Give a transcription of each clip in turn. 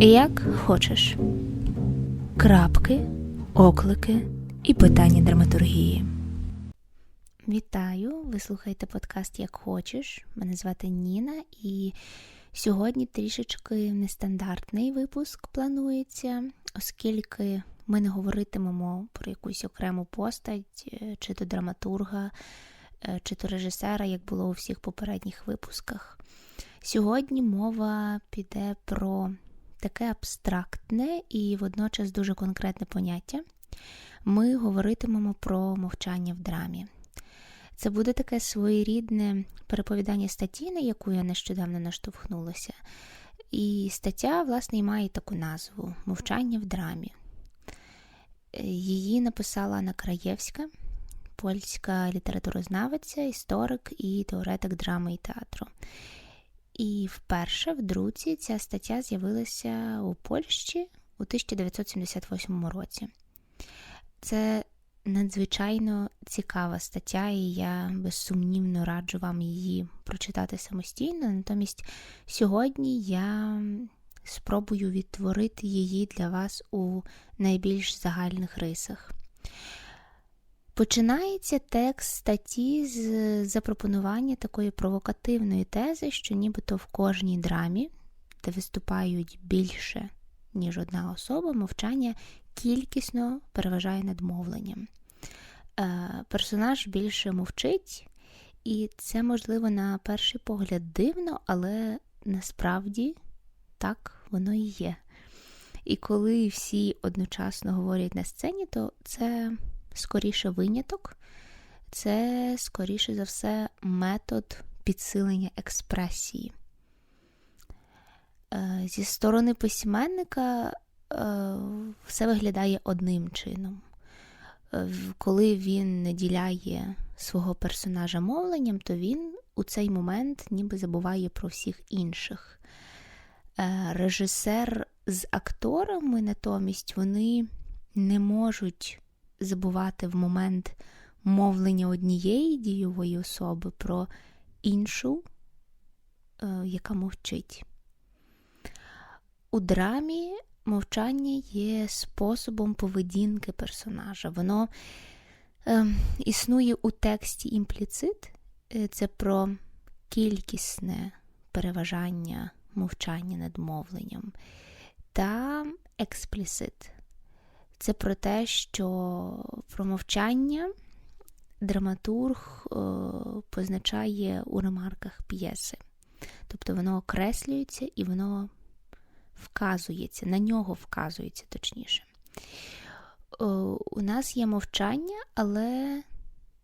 Як хочеш. Крапки, оклики і питання драматургії. Вітаю! Ви слухаєте подкаст Як хочеш. Мене звати Ніна, і сьогодні трішечки нестандартний випуск планується, оскільки ми не говоритимемо про якусь окрему постать, е, чи то драматурга, е, чи то режисера, як було у всіх попередніх випусках. Сьогодні мова піде про таке абстрактне і водночас дуже конкретне поняття. Ми говоритимемо про мовчання в драмі. Це буде таке своєрідне переповідання статті, на яку я нещодавно наштовхнулася. І стаття, власне, і має таку назву Мовчання в драмі. Її написала Анна Краєвська, польська літературознавиця, історик і теоретик драми і театру. І вперше в друці ця стаття з'явилася у Польщі у 1978 році. Це надзвичайно цікава стаття, і я безсумнівно раджу вам її прочитати самостійно. Натомість сьогодні я спробую відтворити її для вас у найбільш загальних рисах. Починається текст статті з запропонування такої провокативної тези, що нібито в кожній драмі, де виступають більше, ніж одна особа, мовчання кількісно переважає над мовленням. Е, персонаж більше мовчить, і це, можливо, на перший погляд дивно, але насправді так воно і є. І коли всі одночасно говорять на сцені, то це скоріше виняток, це, скоріше за все, метод підсилення експресії. Е, Зі сторони письменника е, все виглядає одним чином. Е, Коли він наділяє свого персонажа мовленням, то він у цей момент ніби забуває про всіх інших. Режисер з акторами натомість вони не можуть забувати в момент мовлення однієї дійової особи про іншу, е, яка мовчить. У драмі мовчання є способом поведінки персонажа. Воно е, існує у тексті імпліцит, е, це про кількісне переважання мовчання над мовленням, та експлісит. Це про те, що про мовчання драматург е, позначає у ремарках п'єси. Тобто воно окреслюється і воно вказується, на нього вказується точніше. Е, у нас є мовчання, але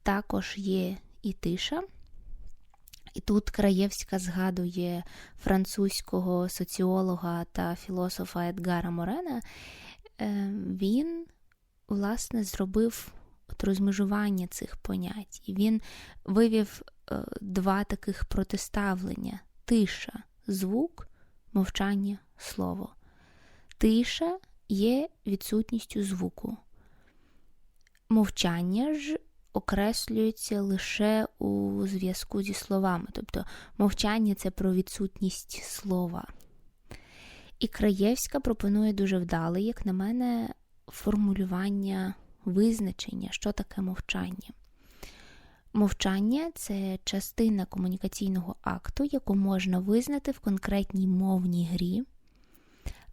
також є і тиша. І тут Краєвська згадує французького соціолога та філософа Едгара Морена. Е, Він, власне, зробив от розмежування цих понять. І він вивів е, два таких протиставлення: тиша, звук, мовчання, слово. Тиша є відсутністю звуку. Мовчання ж окреслюється лише у зв'язку зі словами. Тобто мовчання це про відсутність слова. І Краєвська пропонує дуже вдале, як на мене, формулювання визначення, що таке мовчання. Мовчання це частина комунікаційного акту, яку можна визнати в конкретній мовній грі.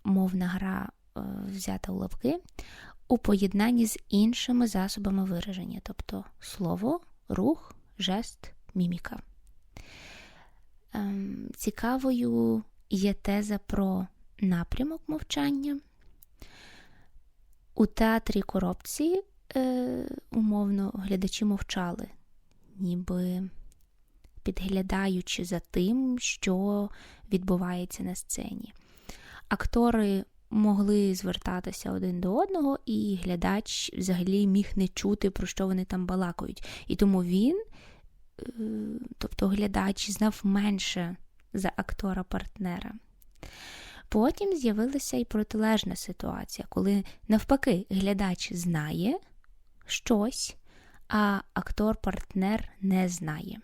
Мовна гра е, взята у лапки, у поєднанні з іншими засобами вираження, тобто слово, рух, жест, міміка. Ем, цікавою є теза про напрямок мовчання. У театрі коробці, е, умовно, глядачі мовчали, ніби підглядаючи за тим, що відбувається на сцені. Актори могли звертатися один до одного, і глядач взагалі міг не чути, про що вони там балакають. І тому він, е, тобто глядач, знав менше за актора-партнера. Потім з'явилася і протилежна ситуація, коли навпаки глядач знає щось, а актор-партнер не знає.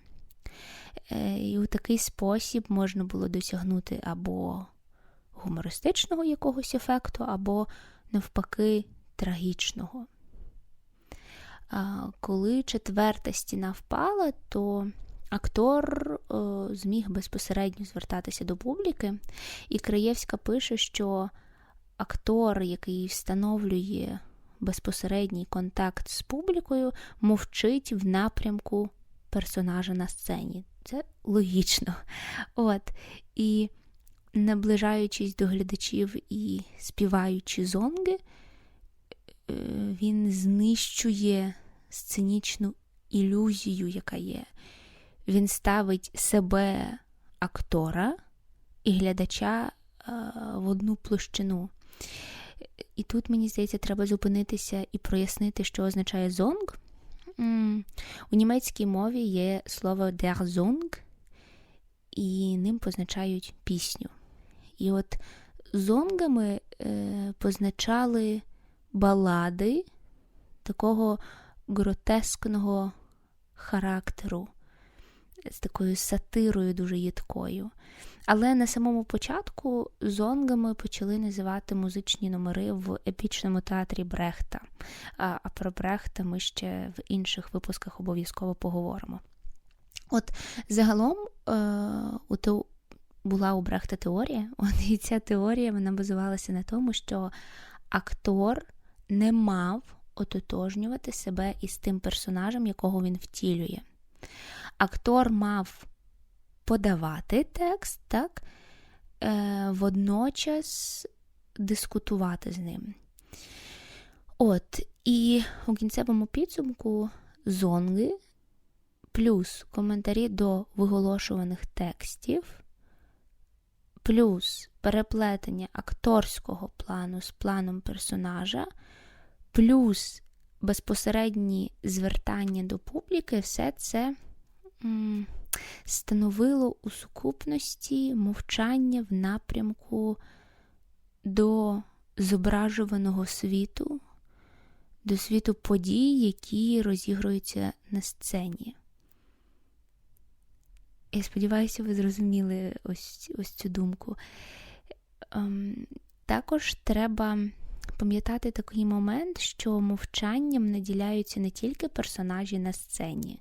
Е, І у такий спосіб можна було досягнути або гумористичного якогось ефекту, або навпаки трагічного. Коли четверта стіна впала, то актор о, зміг безпосередньо звертатися до публіки, і Краєвська пише, що актор, який встановлює безпосередній контакт з публікою, мовчить в напрямку персонажа на сцені. Це логічно. От. І наближаючись до глядачів і співаючи зонги, е, він знищує сценічну ілюзію, яка є. Він ставить себе актора і глядача в одну площину. І тут, мені здається, треба зупинитися і прояснити, що означає зонг. У німецькій мові є слово der Song, і ним позначають пісню. І от зонгами е, позначали балади такого гротескного характеру, з такою сатирою дуже їдкою. Але на самому початку зонгами почали називати музичні номери в епічному театрі Брехта. А, про Брехта ми ще в інших випусках обов'язково поговоримо. От загалом е, у ту була у Брехта теорія, от і ця теорія вона базувалася на тому, що актор не мав ототожнювати себе із тим персонажем, якого він втілює. Актор мав подавати текст, так, е, водночас дискутувати з ним. От, і у кінцевому підсумку зонги плюс коментарі до виголошуваних текстів, плюс переплетення акторського плану з планом персонажа, плюс безпосередні звертання до публіки, все це становило у сукупності мовчання в напрямку до зображуваного світу, до світу подій, які розігруються на сцені. Я сподіваюся, ви зрозуміли ось ось цю думку. Ем, Також треба пам'ятати такий момент, що мовчанням наділяються не тільки персонажі на сцені.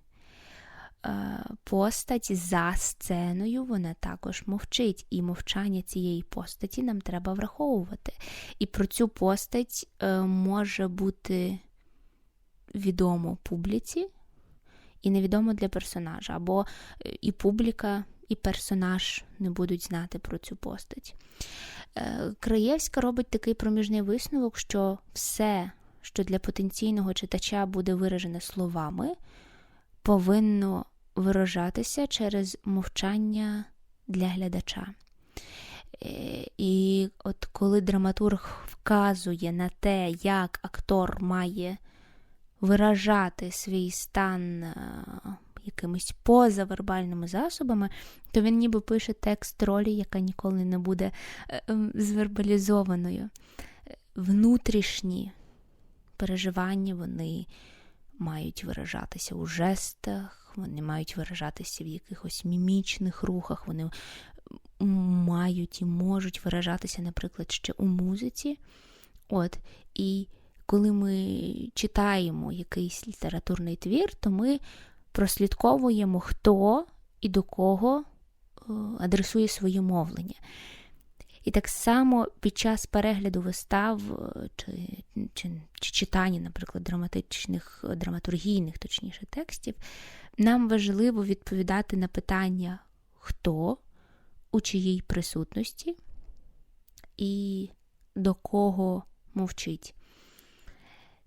Е, постать за сценою вона також мовчить, і мовчання цієї постаті нам треба враховувати. І про цю постать е, може бути відомо публіці, і невідомо для персонажа, або е, і публіка, і персонаж не будуть знати про цю постать. Краєвська робить такий проміжний висновок, що все, що для потенційного читача буде виражене словами, повинно виражатися через мовчання для глядача. Е, і от коли драматург вказує на те, як актор має виражати свій стан е, якимись позавербальними засобами, то він ніби пише текст ролі, яка ніколи не буде е, ем, звербалізованою. Внутрішні переживання вони мають виражатися у жестах, вони мають виражатися в якихось мімічних рухах, вони мають і можуть виражатися, наприклад, ще у музиці. От, І коли ми читаємо якийсь літературний твір, то ми прослідковуємо, хто і до кого е, адресує своє мовлення. І так само під час перегляду вистав е, чи чи, чи читання, наприклад, драматичних, драматургійних, точніше, текстів, нам важливо відповідати на питання, хто, у чиїй присутності і до кого мовчить.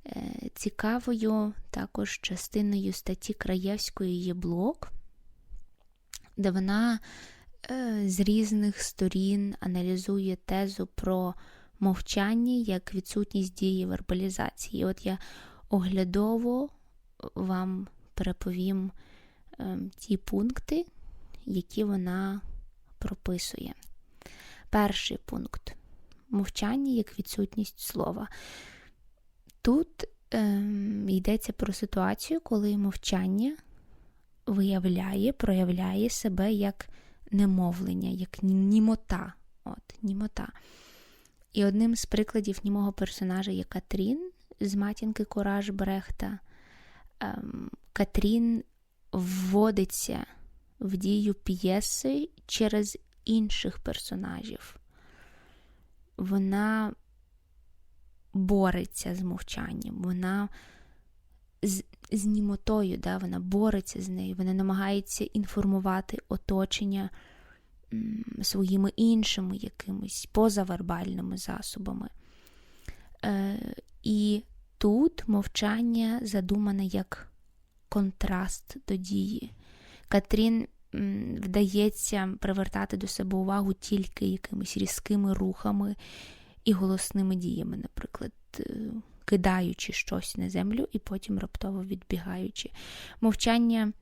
Е, цікавою також частиною статті Краєвської є блок, де вона Е, з різних сторін аналізує тезу про мовчання як відсутність дії вербалізації. От я оглядово вам переповім ем, ті пункти, які вона прописує. Перший пункт мовчання як відсутність слова. Тут ем, йдеться про ситуацію, коли мовчання виявляє, проявляє себе як немовлення, як німота. От, Німота. І одним з прикладів німого персонажа є Катрін з матінки Кураж Брехта. Ем, Катрін вводиться в дію п'єси через інших персонажів. Вона бореться з мовчанням, вона з, з німотою, да, вона бореться з нею, вона намагається інформувати оточення своїми іншими якимись позавербальними засобами. Е, І тут мовчання задумане як контраст до дії. Катрін вдається привертати до себе увагу тільки якимись різкими рухами і голосними діями, наприклад, е, кидаючи щось на землю і потім раптово відбігаючи. Мовчання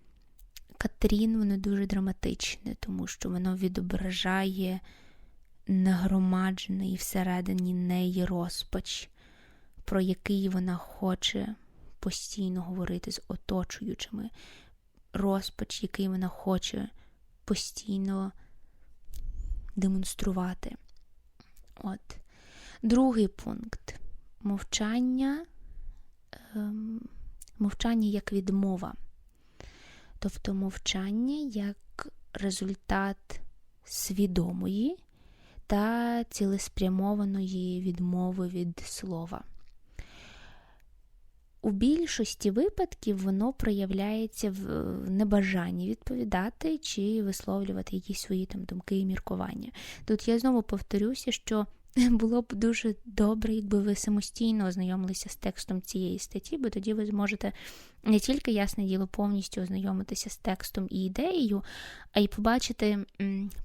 Катрін воно дуже драматичне, тому що воно відображає нагромаджений всередині неї розпач, про який вона хоче постійно говорити з оточуючими, розпач, який вона хоче постійно демонструвати. От. Другий пункт мовчання, ем, мовчання як відмова. Тобто мовчання як результат свідомої та цілеспрямованої відмови від слова. У більшості випадків воно проявляється в небажанні відповідати чи висловлювати якісь свої там думки і міркування. Тут я знову повторюся, що було б дуже добре, якби ви самостійно ознайомилися з текстом цієї статті, бо тоді ви зможете не тільки ясне діло повністю ознайомитися з текстом і ідеєю, а й побачити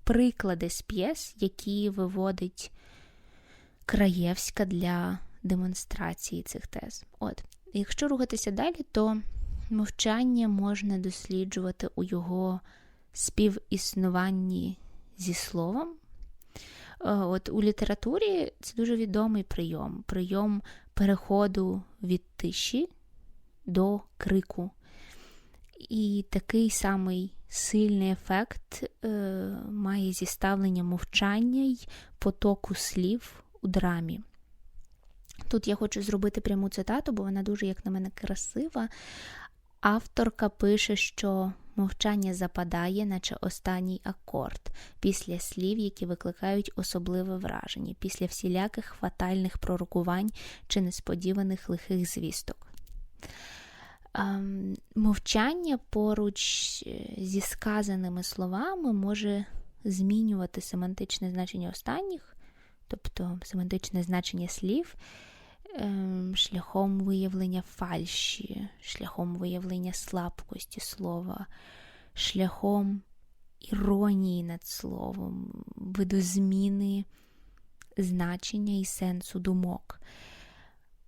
приклади з п'єс, які виводить Краєвська для демонстрації цих тез. От, якщо рухатися далі, то мовчання можна досліджувати у його співіснуванні зі словом. От У літературі це дуже відомий прийом прийом переходу від тиші до крику. І такий самий сильний ефект е, має зіставлення мовчання й потоку слів у драмі. Тут я хочу зробити пряму цитату, бо вона дуже, як на мене, красива. Авторка пише, що мовчання западає, наче останній акорд, після слів, які викликають особливе враження, після всіляких фатальних пророкувань чи несподіваних лихих звісток. Ем, мовчання поруч е, зі сказаними словами може змінювати семантичне значення останніх, тобто семантичне значення слів. Ем, шляхом виявлення фальші, шляхом виявлення слабкості слова, шляхом іронії над словом, видозміни значення і сенсу думок.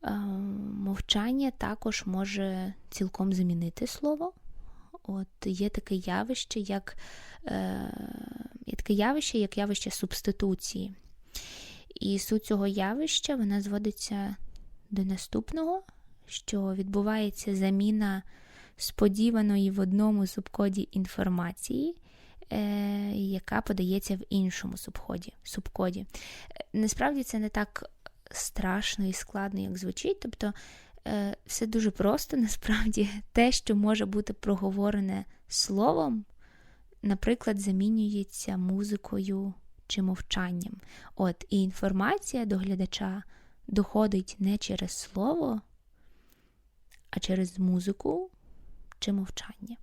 Ем, мовчання також може цілком замінити слово. От Є таке явище, як е, є таке явище, як явище субституції. І суть цього явища вона зводиться до наступного, що відбувається заміна сподіваної в одному субкоді інформації, е, яка подається в іншому субкоді. субкоді. Е, насправді це не так страшно і складно, як звучить. Тобто е, все дуже просто, насправді, те, що може бути проговорене словом, наприклад, замінюється музикою чи мовчанням. От, І інформація до глядача доходить не через слово, а через музику чи мовчання.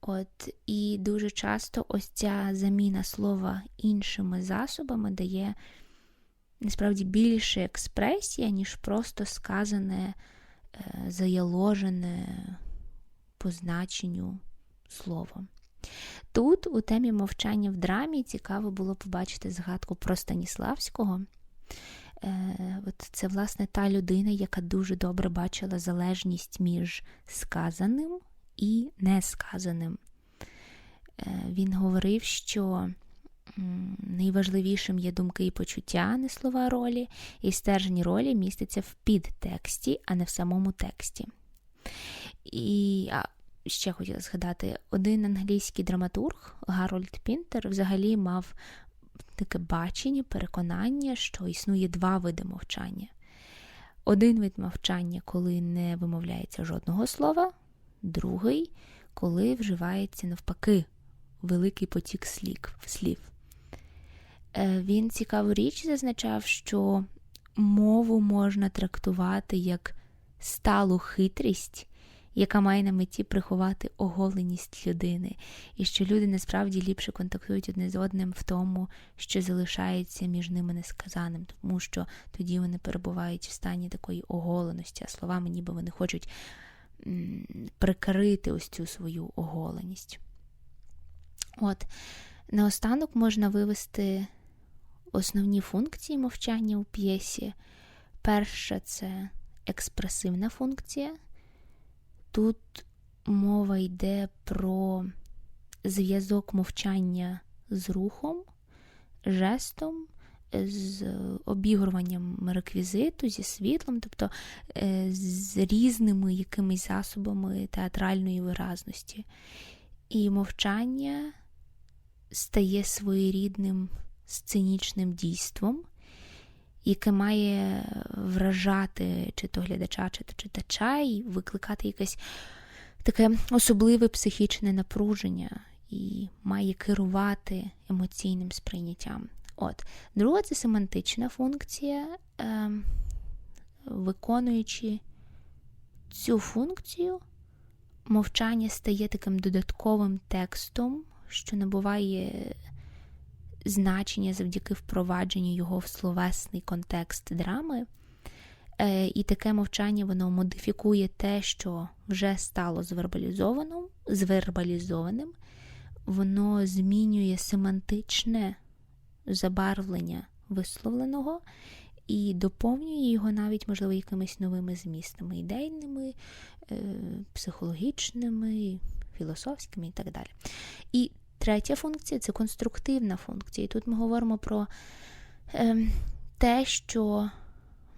От, І дуже часто ось ця заміна слова іншими засобами дає насправді більше експресія, ніж просто сказане, е, заяложене по значенню слово. Тут, у темі мовчання в драмі, цікаво було побачити згадку про Станіславського. Е, от Це, власне, та людина, яка дуже добре бачила залежність між сказаним і несказаним. Е, він говорив, що найважливішим є думки і почуття, не слова ролі, і стержні ролі містяться в підтексті, а не в самому тексті. І а, ще хотіла згадати, один англійський драматург Гарольд Пінтер взагалі мав таке бачення, переконання, що існує два види мовчання. Один вид мовчання, коли не вимовляється жодного слова, другий, коли вживається навпаки великий потік слів. Е, Він цікаву річ зазначав, що мову можна трактувати як сталу хитрість, яка має на меті приховати оголеність людини, і що люди насправді ліпше контактують одне з одним в тому, що залишається між ними несказаним, тому що тоді вони перебувають в стані такої оголеності, а словами ніби вони хочуть прикрити ось цю свою оголеність. От, наостанок можна вивести основні функції мовчання у п'єсі. Перша це експресивна функція. Тут мова йде про зв'язок мовчання з рухом, жестом, з обігруванням реквізиту, зі світлом, тобто е, з різними якимись засобами театральної виразності. І мовчання стає своєрідним сценічним дійством, яке має вражати чи то глядача, чи то читача, і викликати якесь таке особливе психічне напруження і має керувати емоційним сприйняттям. От, друга це семантична функція, е, виконуючи цю функцію, мовчання стає таким додатковим текстом, що набуває значення завдяки впровадженню його в словесний контекст драми. Е, І таке мовчання воно модифікує те, що вже стало звербалізованим, звербалізованим, воно змінює семантичне забарвлення висловленого і доповнює його навіть, можливо, якимись новими змістами, ідейними, е, психологічними, філософськими і так далі. І третя функція це конструктивна функція. І тут ми говоримо про е, те, що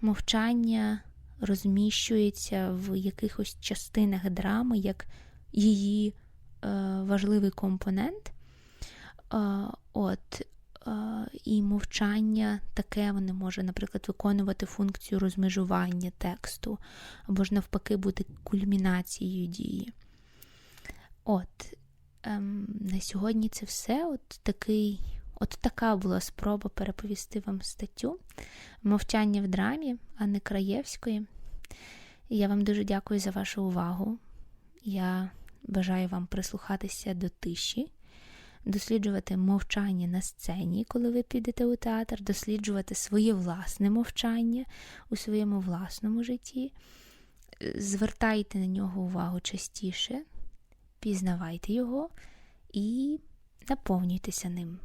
мовчання розміщується в якихось частинах драми, як її е, важливий компонент. Е, от, е, І мовчання таке воно може, наприклад, виконувати функцію розмежування тексту, або ж навпаки бути кульмінацією дії. От, ем, на сьогодні це все. От такий, от така була спроба переповісти вам статтю Мовчання в драмі Анни Краєвської. Я вам дуже дякую за вашу увагу. Я бажаю вам прислухатися до тиші, досліджувати мовчання на сцені, коли ви підете у театр, досліджувати своє власне мовчання у своєму власному житті. Звертайте на нього увагу частіше, пізнавайте його і наповнюйтеся ним.